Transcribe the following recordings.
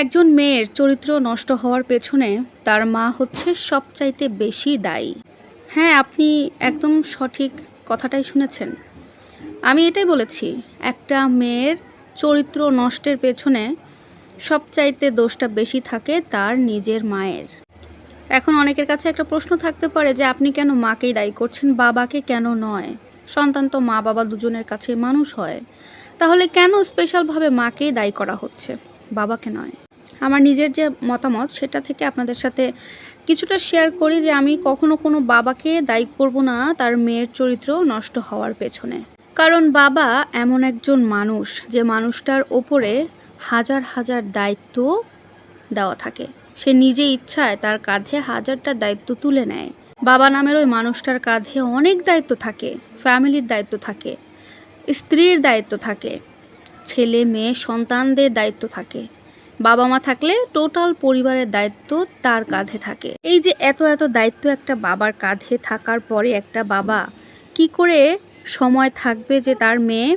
একজন মেয়ের চরিত্র নষ্ট হওয়ার পেছনে তার মা হচ্ছে সবচাইতে বেশি দায়ী। হ্যাঁ আপনি একদম সঠিক কথাটাই শুনেছেন। আমি এটাই বলেছি, একটা মেয়ের চরিত্র নষ্টের পেছনে সবচাইতে দোষটা বেশি থাকে তার নিজের মায়ের। এখন অনেকের কাছে একটা প্রশ্ন থাকতে পারে যে, আপনি কেন মাকেই দায়ী করছেন, বাবাকে কেন নয়? সন্তান তো মা বাবা দুজনের কাছে মানুষ হয়। তাহলে কেন স্পেশালভাবে মাকেই দায়ী করা হচ্ছে, বাবাকে নয়? আমার নিজের যে মতামত সেটা থেকে আপনাদের সাথে কিছুটা শেয়ার করি যে আমি কখনো কোনো বাবাকে দায়ী করব না তার মেয়ের চরিত্র নষ্ট হওয়ার পেছনে। কারণ বাবা এমন একজন মানুষ যে মানুষটার ওপরে হাজার হাজার দায়িত্ব দেওয়া থাকে। সে নিজে ইচ্ছায় তার কাঁধে হাজারটা দায়িত্ব তুলে নেয়। বাবা নামের ওই মানুষটার কাঁধে অনেক দায়িত্ব থাকে, ফ্যামিলির দায়িত্ব থাকে, স্ত্রীর দায়িত্ব থাকে, ছেলে, মেয়ে, সন্তানদের দায়িত্ব থাকে। বাবা মা থাকলে টোটাল পরিবারের দায়িত্ব তার কাঁধে থাকে। এই যে এত এত দায়িত্ব একটা বাবার কাঁধে থাকার পরে একটা বাবা, কি করে সময় থাকবে যে তার মেয়ে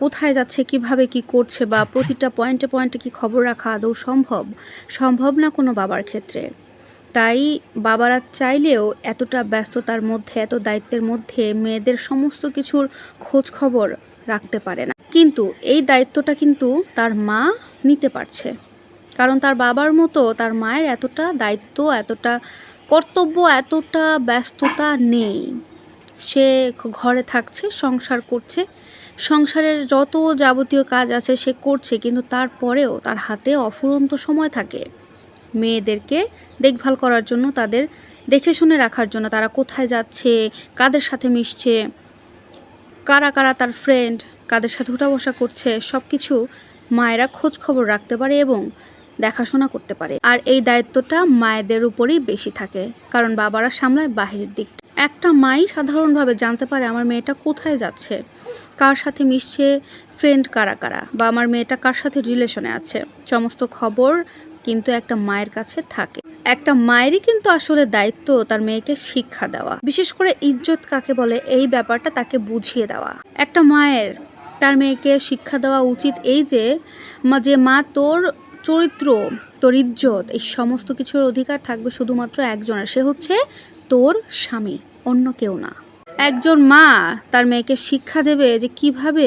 কোথায় যাচ্ছে, কীভাবে কি করছে বা প্রতিটা পয়েন্টে পয়েন্টে কি খবর রাখা আদৌ সম্ভব? সম্ভব না কোনো বাবার ক্ষেত্রে। তাই বাবারা চাইলেও এতটা ব্যস্ততার মধ্যে, এত দায়িত্বের মধ্যে মেয়েদের সমস্ত কিছুর খোঁজ খবর রাখতে পারে না। কিন্তু এই দায়িত্বটা কিন্তু তার মা নিতে পারছে। কারণ তার বাবার মতো তার মায়ের এতটা দায়িত্ব, এতটা কর্তব্য, এতটা ব্যস্ততা নেই। সে ঘরে থাকছে, সংসার করছে। সংসারের যত যাবতীয় কাজ আছে সে করছে, কিন্তু তারপরেও তার হাতে অফুরন্ত সময় থাকে। মেয়েদেরকে দেখভাল করার জন্য, তাদের দেখে শুনে রাখার জন্য, তারা কোথায় যাচ্ছে, কাদের সাথে মিশছে, কারা কারা তার ফ্রেন্ড কাদের সাথে উঠা বসা করছে সব কিছু মায়েরা খোঁজ খবর রাখতে পারে এবং দেখাশোনা করতে পারে। আর এই দায়িত্বটা মায়েদের উপরেই বেশি থাকে, কারণ বাবারা সামলায় বাহিরের দিক একটা মাই সাধারণভাবে জানতে পারে আমার মেয়েটা কোথায় যাচ্ছে, কার সাথে মিশছে ফ্রেন্ড কারা কারা, বা আমার মেয়েটা কার সাথে রিলেশনে আছে। সমস্ত খবর কিন্তু একটা মায়ের কাছে থাকে। একটা মায়েরই কিন্তু আসলে দায়িত্ব তার মেয়েকে শিক্ষা দেওয়া। বিশেষ করে ইজ্জত কাকে বলে, এই ব্যাপারটা তাকে বুঝিয়ে দেওয়া। একটা মায়ের তার মেয়েকে শিক্ষা দেওয়া উচিত এই যে, মা যে মা তোর চরিত্র, তোর ইজ্জত, এই সমস্ত কিছুর অধিকার থাকবে শুধুমাত্র একজনের। সে হচ্ছে তোর স্বামী, অন্য কেউ না। একজন মা তার মেয়েকে শিক্ষা দেবে যে কীভাবে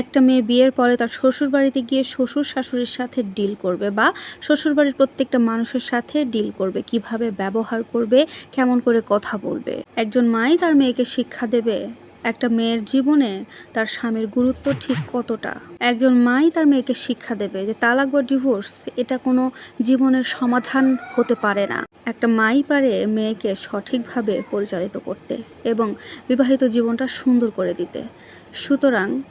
একটা মেয়ে বিয়ের পরে তার শ্বশুর বাড়িতে গিয়ে শ্বশুর শাশুড়ির সাথে ডিল করবে বা শ্বশুর বাড়ির প্রত্যেকটা মানুষের সাথে ডিল করবে, কীভাবে ব্যবহার করবে, কেমন করে কথা বলবে। একজন মাই তার মেয়েকে শিক্ষা দেবে। একটা মেয়ের জীবনে তার স্বামীর গুরুত্ব ঠিক কতটা? একজন মাই তার মেয়েকে শিক্ষা দেবে যে তালাক বা ডিভোর্স, এটা কোনো জীবনের সমাধান হতে পারে না। একটা মাই পারে মেয়েকে সঠিকভাবে পরিচালিত করতে এবং বিবাহিত জীবনটা সুন্দর করে দিতে। সুতরাং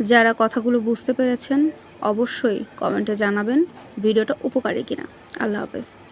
যারা কথাগুলো বুঝতে পেরেছেন, অবশ্যই কমেন্টে জানাবেন ভিডিওটা উপকারী কিনা। আল্লাহ হাফেজ।